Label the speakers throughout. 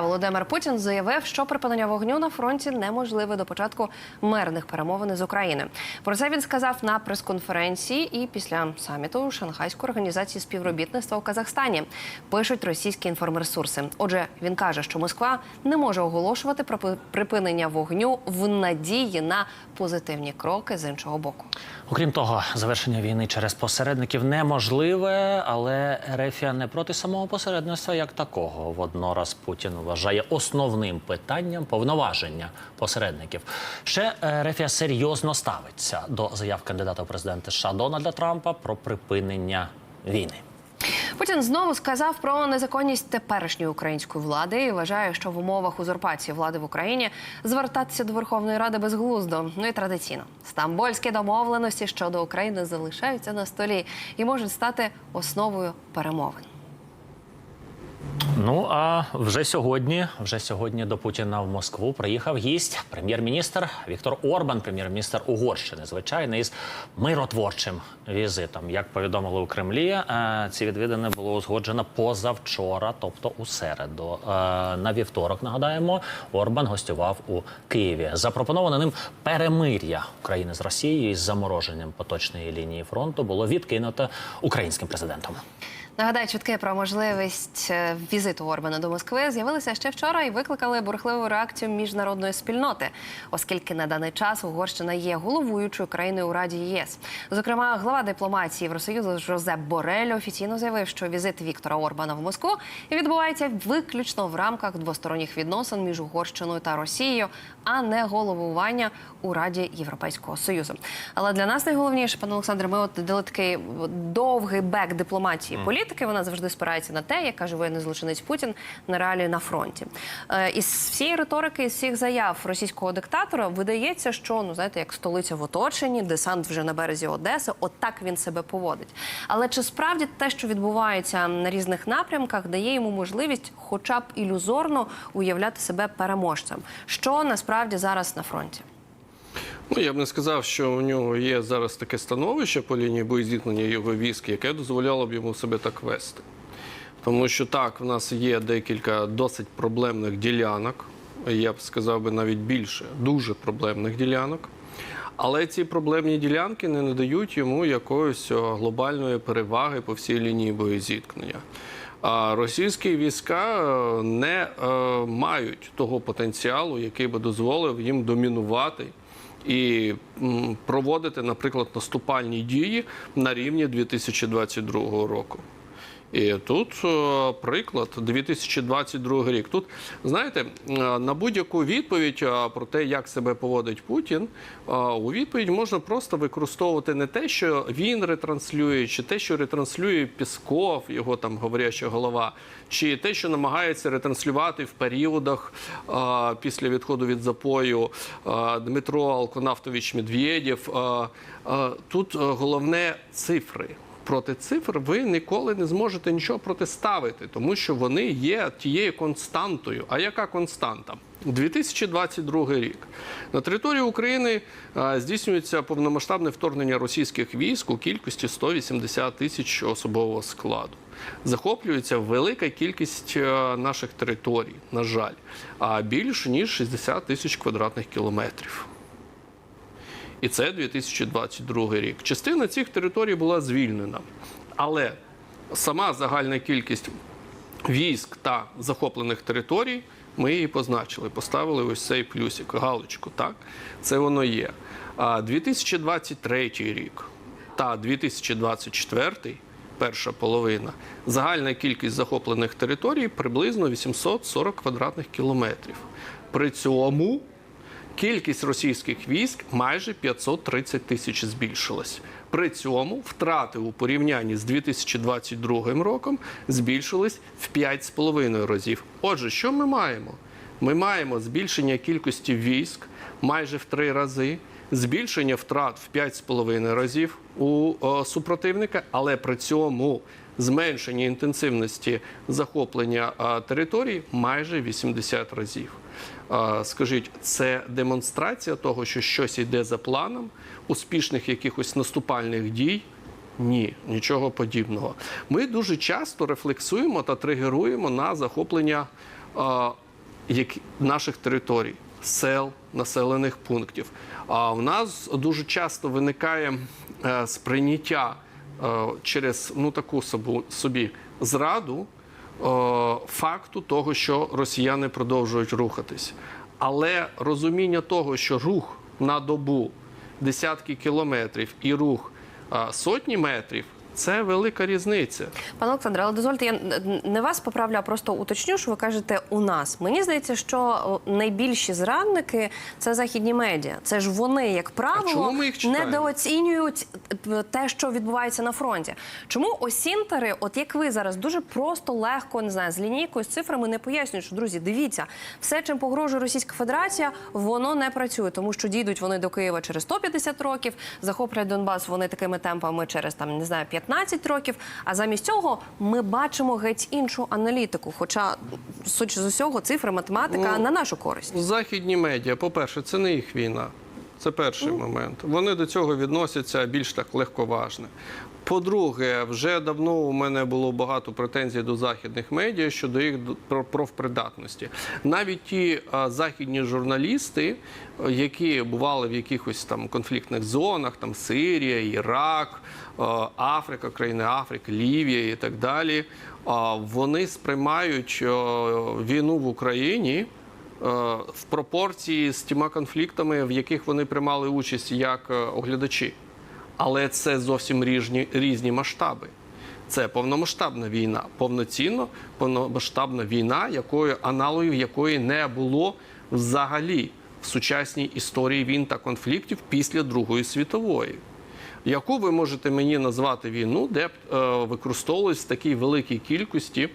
Speaker 1: Володимир Путін заявив, що припинення вогню на фронті неможливе до початку мирних перемовин з України. Про це він сказав на прес-конференції і після саміту Шанхайської організації співробітництва у Казахстані. Пишуть російські інформресурси. Отже, він каже, що Москва не може оголошувати про припинення вогню в надії на позитивні кроки з іншого боку.
Speaker 2: Окрім того, завершення війни через посередників неможливе, але Ерефія не проти самого посередництва як такого. Воднораз Путін вважає основним питанням повноваження посередників. Ще Ерефія серйозно ставиться до заяв кандидата в президенти США Дональда Трампа про припинення війни.
Speaker 1: Путін знову сказав про незаконність теперішньої української влади і вважає, що в умовах узурпації влади в Україні звертатися до Верховної Ради безглуздо. Ну і традиційно стамбульські домовленості щодо України залишаються на столі і можуть стати основою перемовин.
Speaker 2: Ну а вже сьогодні, вже сьогодні до Путіна в Москву приїхав гість, прем'єр-міністр Віктор Орбан, прем'єр-міністр Угорщини, звичайно, із миротворчим візитом. Як повідомили у Кремлі, е, ці відвідини було узгоджено позавчора, тобто у середу. Е, На вівторок нагадаємо, Орбан гостював у Києві. Запропоноване ним перемир'я України з Росією із замороженням поточної лінії фронту було відкинуто українським президентом.
Speaker 1: Нагадаю, чутки про можливість е, візиту Орбана до Москви з'явилися ще вчора і викликали бурхливу реакцію міжнародної спільноти, оскільки на даний час Угорщина є головуючою країною у Раді ЄС. Зокрема, глава дипломатії Євросоюзу Жозеп Борель офіційно заявив, що візит Віктора Орбана в Москву відбувається виключно в рамках двосторонніх відносин між Угорщиною та Росією, а не головування у Раді Європейського Союзу. Але для нас найголовніше, пане Олександре, ми от дали такий довгий бек дипломатії політики. Вона завжди спирається на те, як каже воєнний злочинець Путін на реалії на фронті. Е, із всієї риторики, із всіх заяв російського диктатора видається, що ну знаєте, як столиця в оточенні, десант вже на березі Одеси. Отак він себе поводить. Але чи справді те, що відбувається на різних напрямках, дає йому можливість, хоча б ілюзорно, уявляти себе переможцем? Що насправді зараз на фронті?
Speaker 3: Ну, я б не сказав, що у нього є зараз таке становище по лінії боєзіткнення його військ, яке дозволяло б йому себе так вести. Тому що так, в нас є декілька досить проблемних ділянок, я б сказав би навіть більше, дуже проблемних ділянок. Але ці проблемні ділянки не надають йому якоїсь глобальної переваги по всій лінії боєзіткнення. А російські війська е, не е, мають того потенціалу, який би дозволив їм домінувати і проводити, наприклад, наступальні дії на рівні 2022 року. І тут е, приклад 2022 рік. Тут знаєте, е, на будь-яку відповідь е, про те, як себе поводить Путін, у відповідь можна просто використовувати не те, що він ретранслює, чи те, що ретранслює Пісков, його там говоряща голова, чи те, що намагається ретранслювати в періодах після відходу від запою Дмитро Алконавтович Медведєв. Тут головне цифри проти цифр ви ніколи не зможете нічого протиставити, тому що вони є тією константою. А яка константа? 2022 рік на території України здійснюється повномасштабне вторгнення російських військ у кількості 180 тисяч особового складу. Захоплюється велика кількість е, наших територій, на жаль, а більш ніж 60 тисяч квадратних кілометрів. І це 2022 рік. Частина цих територій була звільнена, але сама загальна кількість військ та захоплених територій ми її позначили, поставили ось цей плюсик, галочку. Так, це воно є. А 2023 рік та 2024, перша половина, загальна кількість захоплених територій приблизно 840 квадратних кілометрів. При цьому Кількість російських військ майже 530 тисяч збільшилась. При цьому втрати у порівнянні з 2022 роком збільшились в 5,5 разів. Отже, що ми маємо? Ми маємо збільшення кількості військ майже в 3 рази, збільшення втрат в 5,5 разів у о, супротивника, але при цьому зменшення інтенсивності захоплення а, територій майже 80 разів. Скажіть, це демонстрація того, що щось йде за планом, успішних якихось наступальних дій? Ні, нічого подібного. Ми дуже часто рефлексуємо та тригеруємо на захоплення наших територій, сел, населених пунктів. А в нас дуже часто виникає е, сприйняття е, через ну таку собі зраду факту того, що росіяни продовжують рухатись. Але розуміння того, що рух на добу десятки кілометрів і рух е, сотні метрів це велика різниця.
Speaker 1: Пане Олександре, але дозвольте, я не вас поправлю, а просто уточню, що ви кажете у нас. Мені здається, що найбільші зрадники це західні медіа. Це ж вони, як правило, недооцінюють е, те, що відбувається на фронті. Чому осінтери, от як ви зараз, дуже просто, легко, не знаю, з лінійкою, з цифрами не пояснюють, що друзі, дивіться, все, чим погрожує Російська Федерація, воно не працює, тому що дійдуть вони до Києва через 150 років, захоплять Донбас вони такими темпами через там не знаю 15 років. А замість цього ми бачимо геть іншу аналітику. Хоча, суть з усього, цифри, математика
Speaker 3: Ну,
Speaker 1: на нашу користь.
Speaker 3: Західні медіа, по-перше, це не їх війна. Це перший момент. Вони до цього відносяться більш так легковажне. По-друге, вже давно у мене було багато претензій до західних медіа щодо їх профпридатності. Навіть ті а, західні журналісти, які бували в якихось там конфліктних зонах, там Сирія, Ірак, Африка, країни Африки, Лівія і так далі, а, вони сприймають війну в Україні в пропорції з тіма конфліктами, в яких вони приймали участь як е, оглядачі. Але це зовсім різні, різні масштаби. Це повномасштабна війна, повноцінно повномасштабна війна, якої аналогів якої не було взагалі в сучасній історії війн та конфліктів після Другої світової. Яку ви можете мені назвати війну, де б е, використовувалась в такій великій кількості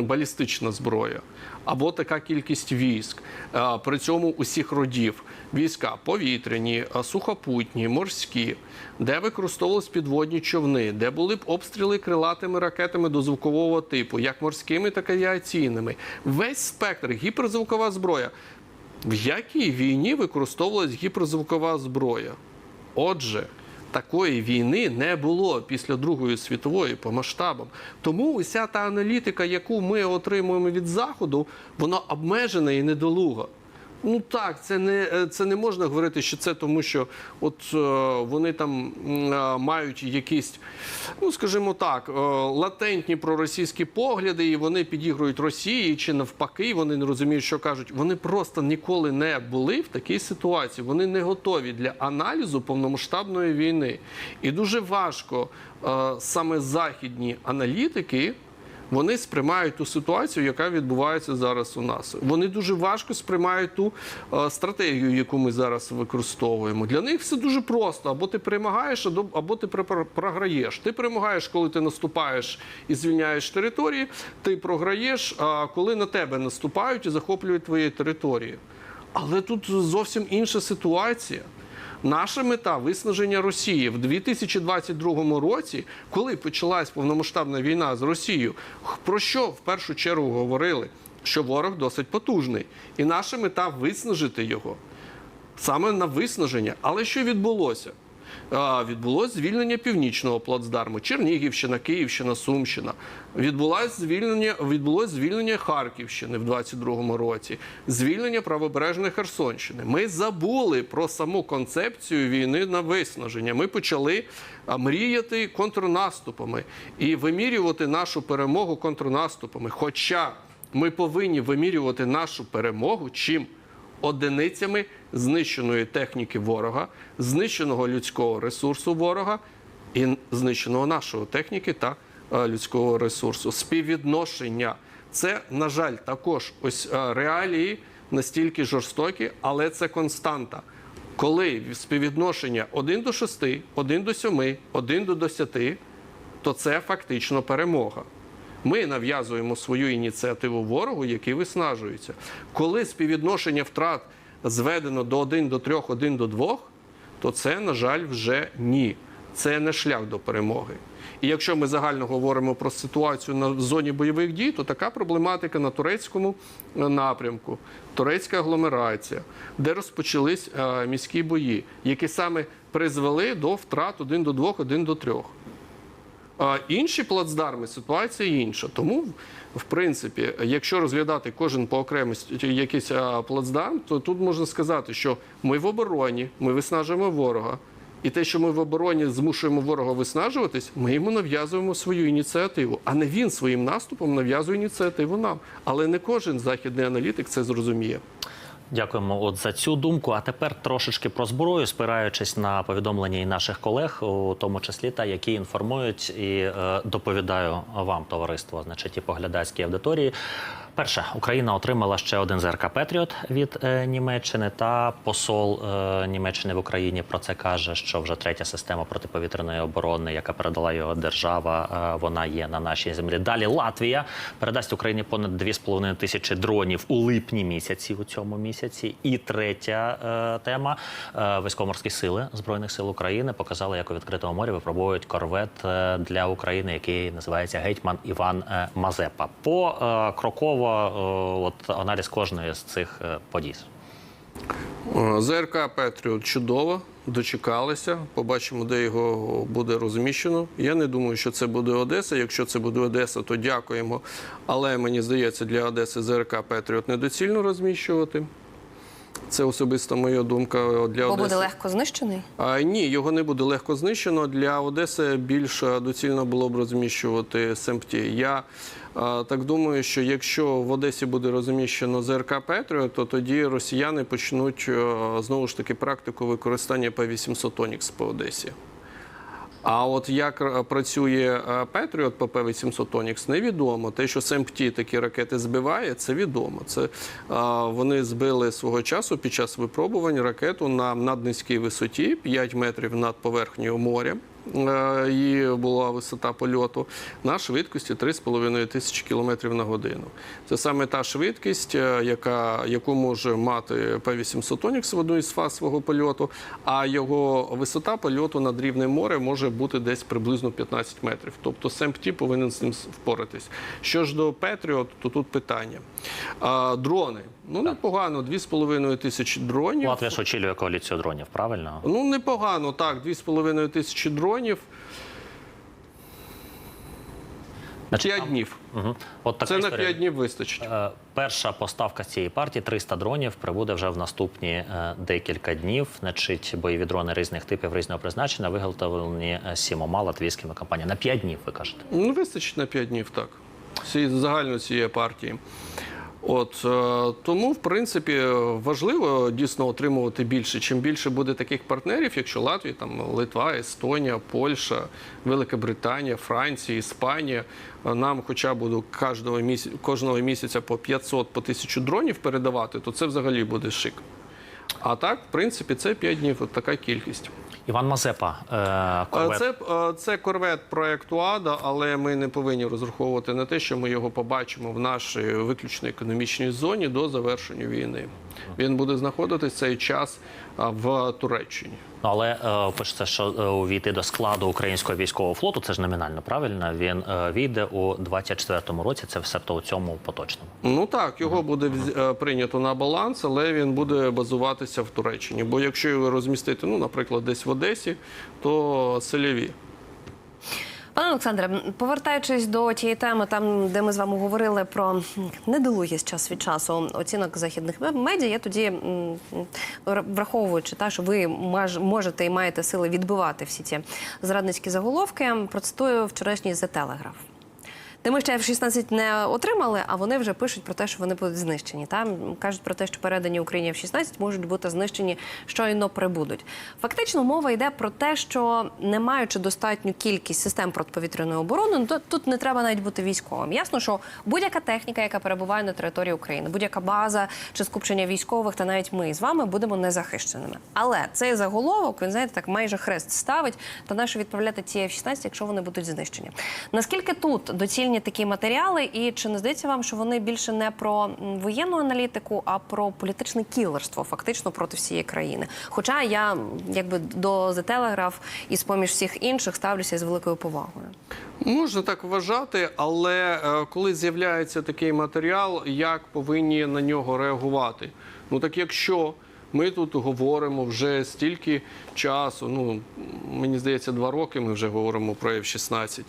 Speaker 3: балістична зброя, або така кількість військ, е, при цьому усіх родів війська повітряні, е, сухопутні, морські, де використовувались підводні човни, де були б обстріли крилатими ракетами дозвукового типу, як морськими, так і авіаційними. Весь спектр гіперзвукова зброя. В якій війні використовувалась гіперзвукова зброя? Отже, такої війни не було після Другої світової по масштабам. Тому уся та аналітика, яку ми отримуємо від заходу, вона обмежена і недолуга. Ну так, це не е, це не можна говорити, що це тому, що от е, вони там е, мають якісь, ну скажімо так, латентні проросійські погляди, і вони підігрують Росії, чи навпаки, вони не розуміють, що кажуть. Вони просто ніколи не були в такій ситуації. Вони не готові для аналізу повномасштабної війни. І дуже важко саме західні аналітики. Вони сприймають ту ситуацію, яка відбувається зараз у нас. Вони дуже важко сприймають ту е, стратегію, яку ми зараз використовуємо. Для них все дуже просто: або ти перемагаєш, або- ти пр- програєш. Ти перемагаєш, коли ти наступаєш і звільняєш території. Ти програєш, коли на тебе наступають і захоплюють твої території. Але тут зовсім інша ситуація. Наша мета виснаження Росії в 2022 році, коли почалась повномасштабна війна з Росією, про що в першу чергу говорили? Що ворог досить потужний, і наша мета виснажити його саме на виснаження. Але що відбулося? Відбулось звільнення північного плацдарму, Чернігівщина, Київщина, Сумщина. Відбулось звільнення, відбулось звільнення Харківщини в 22-му році, звільнення правобережної Херсонщини. Ми забули про саму концепцію війни на виснаження. Ми почали мріяти контрнаступами і вимірювати нашу перемогу контрнаступами. Хоча ми повинні вимірювати нашу перемогу чим? Одиницями знищеної техніки ворога, знищеного людського ресурсу ворога і знищеного нашої техніки та е, людського ресурсу. Співвідношення це, на жаль, також ось е, реалії настільки жорстокі, але це константа. Коли співвідношення 1 до 6, 1 до 7, 1 до 10, то це фактично перемога. Ми нав'язуємо свою ініціативу ворогу, який виснажується. Коли співвідношення втрат зведено до 1 до 3, 1 до 2, то це, на жаль, вже ні. Це не шлях до перемоги. І якщо ми загально говоримо про ситуацію на зоні бойових дій, то така проблематика на турецькому е, напрямку, турецька агломерація, де розпочались е, міські бої, які саме призвели до втрат 1 до 2, 1 до 3. А інші плацдарми ситуація інша. Тому, в принципі, якщо розглядати кожен по окремості якийсь плацдарм, то тут можна сказати, що ми в обороні, ми виснажуємо ворога. І те, що ми в обороні змушуємо ворога виснажуватись, ми йому нав'язуємо свою ініціативу, а не він своїм наступом нав'язує ініціативу нам. Але не кожен західний аналітик це зрозуміє.
Speaker 2: Дякуємо от за цю думку. А тепер трошечки про зброю, спираючись на повідомлення і наших колег, у тому числі та які інформують і е, доповідаю вам, товариство, значить і поглядацькій аудиторії. Перше, Україна отримала ще один ЗРК Петріот від е, Німеччини. Та посол е, Німеччини в Україні про це каже, що вже третя система протиповітряної оборони, яка передала його держава, е, вона є на нашій землі. Далі Латвія передасть Україні понад 2,5 тисячі дронів у липні місяці у цьому місяці. І третя е, тема е, військово-морські сили збройних сил України показали, як у відкритому морі випробують корвет е, для України, який називається гетьман Іван е, Мазепа. По е, кроково, е, от аналіз кожної з цих е, подій.
Speaker 3: Е, ЗРК Петріот чудово, дочекалися. Побачимо, де його буде розміщено. Я не думаю, що це буде Одеса. Якщо це буде Одеса, то дякуємо. Але мені здається, для Одеси ЗРК Петріот недоцільно розміщувати. Це особиста моя думка для
Speaker 1: Бо
Speaker 3: Одеси.
Speaker 1: буде легко знищений.
Speaker 3: А, ні, його не буде легко знищено. Для Одеси більш доцільно було б розміщувати СМТ. Я так думаю, що якщо в Одесі буде розміщено ЗРК Петріо, то тоді росіяни почнуть е, знову ж таки практику використання П-800 Онікс по Одесі. А от як працює е, Петріот по П-800 Онікс, невідомо. Те, що СМПТ такі ракети збиває, це відомо. Це е, вони збили свого часу під час випробувань ракету на наднизькій висоті 5 метрів над поверхнею моря. Е, Її була висота польоту на швидкості 3,5 тисячі кілометрів на годину. Це саме та швидкість, е, яка, яку може мати П-800 Онікс в одну із фаз свого польоту, а його висота польоту над рівнем моря може бути десь приблизно 15 метрів. Тобто СМПТ повинен з ним впоратись. Що ж до Петріот, то тут питання. А, дрони. Ну, непогано, 2,5 тисячі дронів.
Speaker 2: Латвія ж очолює коаліцію дронів, правильно?
Speaker 3: Ну, непогано, так, 2,5 тисячі дронів.
Speaker 2: Значить,
Speaker 3: 5 днів.
Speaker 2: Угу. От така
Speaker 3: Це на
Speaker 2: історія.
Speaker 3: 5 днів вистачить.
Speaker 2: Е, Перша поставка цієї партії 300 дронів прибуде вже в наступні е, декілька днів. Значить, бойові дрони різних типів різного призначення виготовлені е, сімома латвійськими компаніями. На 5 днів, ви кажете.
Speaker 3: Ну, вистачить на 5 днів, так. Всі, загально цієї партії. От е, тому, в принципі, важливо дійсно отримувати більше. Чим більше буде таких партнерів, якщо Латвія, там Литва, Естонія, Польща, Велика Британія, Франція, Іспанія, е, нам хоча б кожного місяця, кожного місяця по 500 по 1000 дронів передавати, то це взагалі буде шик. А так, в принципі, це 5 днів, от така кількість.
Speaker 2: Іван Мазепа, е,
Speaker 3: Е,
Speaker 2: корвет.
Speaker 3: Це, е, це корвет проекту Ада, але ми не повинні розраховувати на те, що ми його побачимо в нашій виключно економічній зоні до завершення війни. Він буде знаходитись цей час в Туреччині.
Speaker 2: Але е, пишеться, що е, увійти до складу українського військового флоту, це ж номінально правильно. Він е, війде у 24-му році. Це все то у цьому поточному.
Speaker 3: Ну так, його буде прийнято на баланс, але він буде базуватися в Туреччині. Бо якщо його розмістити, ну, наприклад, десь в Одесі, то селяві.
Speaker 1: Пане Олександре, повертаючись до тієї теми, там де ми з вами говорили про недолугість час від часу оцінок західних медіа, я тоді враховуючи та що ви можете і маєте сили відбивати всі ці зрадницькі заголовки, процитую вчорашній The Telegraph. Де ми ще F-16 не отримали, а вони вже пишуть про те, що вони будуть знищені. Там кажуть про те, що передані Україні F-16 можуть бути знищені щойно прибудуть. Фактично, мова йде про те, що не маючи достатню кількість систем протиповітряної оборони, ну, то тут не треба навіть бути військовим. Ясно, що будь-яка техніка, яка перебуває на території України, будь-яка база чи скупчення військових, та навіть ми з вами будемо незахищеними. Але цей заголовок він знаєте, так майже хрест ставить. Та нащо відправляти ці F-16, якщо вони будуть знищені? Наскільки тут доцільні такі матеріали, і чи не здається вам, що вони більше не про воєнну аналітику, а про політичне кілерство, фактично проти всієї країни? Хоча я якби до The Telegraph і з поміж всіх інших ставлюся з великою повагою.
Speaker 3: Можна так вважати, але е, коли з'являється такий матеріал, як повинні на нього реагувати? Ну так якщо Ми тут говоримо вже стільки часу. Ну мені здається, два роки ми вже говоримо про F-16.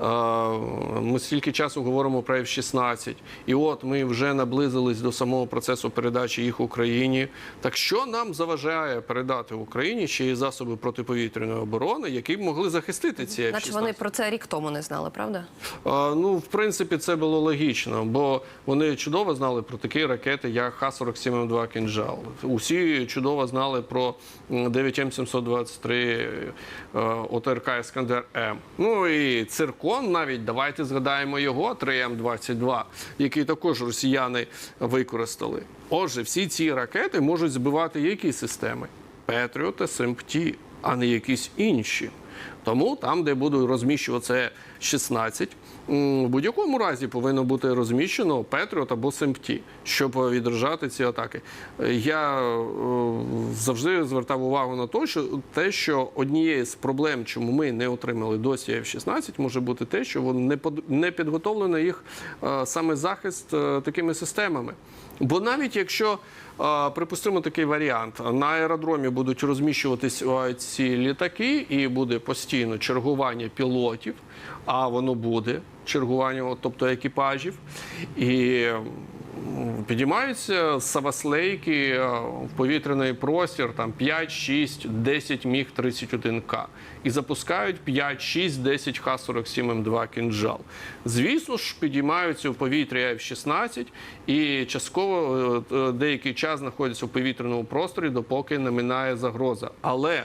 Speaker 3: Е, Ми стільки часу говоримо про F-16. І от ми вже наблизились до самого процесу передачі їх Україні. Так що нам заважає передати Україні ще й засоби протиповітряної оборони, які б могли захистити ці F-16?
Speaker 1: Наче вони про це рік тому не знали, правда?
Speaker 3: А, Ну, в принципі, це було логічно, бо вони чудово знали про такі ракети, як Х-47М2 «Кінжал». Усі чудово знали про м, 9М723 е, ОТРК Іскандер М. Ну і циркон навіть давайте згадаємо його 3М22, який також росіяни використали. Отже, всі ці ракети можуть збивати які системи? Петріот та СМПТ, а не якісь інші. Тому там, де будуть розміщуватися 16, м, в будь-якому разі повинно бути розміщено Петріот або СМПТ, щоб відражати ці атаки. Я е, завжди звертав увагу на те, що те, що однією з проблем, чому ми не отримали досі F-16, може бути те, що не підготовлено їх е, саме захист е, такими системами. Бо навіть якщо припустимо такий варіант, на аеродромі будуть розміщуватись ці літаки, і буде постійно чергування пілотів, а воно буде чергування, тобто екіпажів, і підіймаються саваслейки е, в повітряний простір там 5, 6, 10 міг 31К і запускають 5, 6, 10 Х-47М2 кінжал. Звісно ж, підіймаються в повітря F-16 і частково е, е, деякий час знаходяться в повітряному просторі, допоки не минає загроза. Але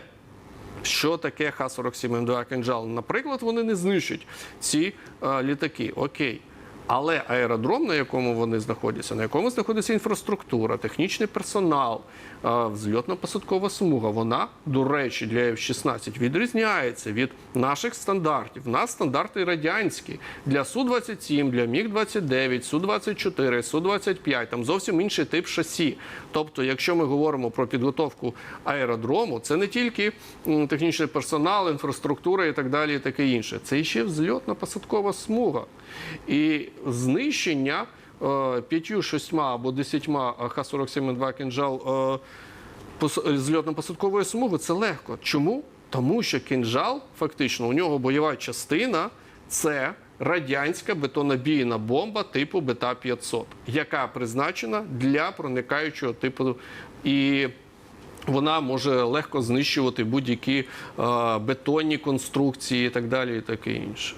Speaker 3: що таке Х-47М2 «Кинжал»? Наприклад, вони не знищать ці е, літаки. Окей. Але аеродром, на якому вони знаходяться, на якому знаходиться інфраструктура, технічний персонал, взльотно-посадкова смуга, вона, до речі, для F-16 відрізняється від наших стандартів. У нас стандарти радянські. Для Су-27, для Міг-29, Су-24, Су-25, там зовсім інший тип шасі. Тобто, якщо ми говоримо про підготовку аеродрому, це не тільки технічний персонал, інфраструктура і так далі, і таке інше. Це ще взльотно-посадкова смуга. І знищення е, п'ятью, шістьма або десятьма Х-47-2 кінжал е, пос- зльотно-посадкової смуги це легко. Чому? Тому що кінжал, фактично, у нього бойова частина це радянська бетонобійна бомба типу БТА-500, яка призначена для проникаючого типу і. Вона може легко знищувати будь-які е, бетонні конструкції і так далі, і таке інше.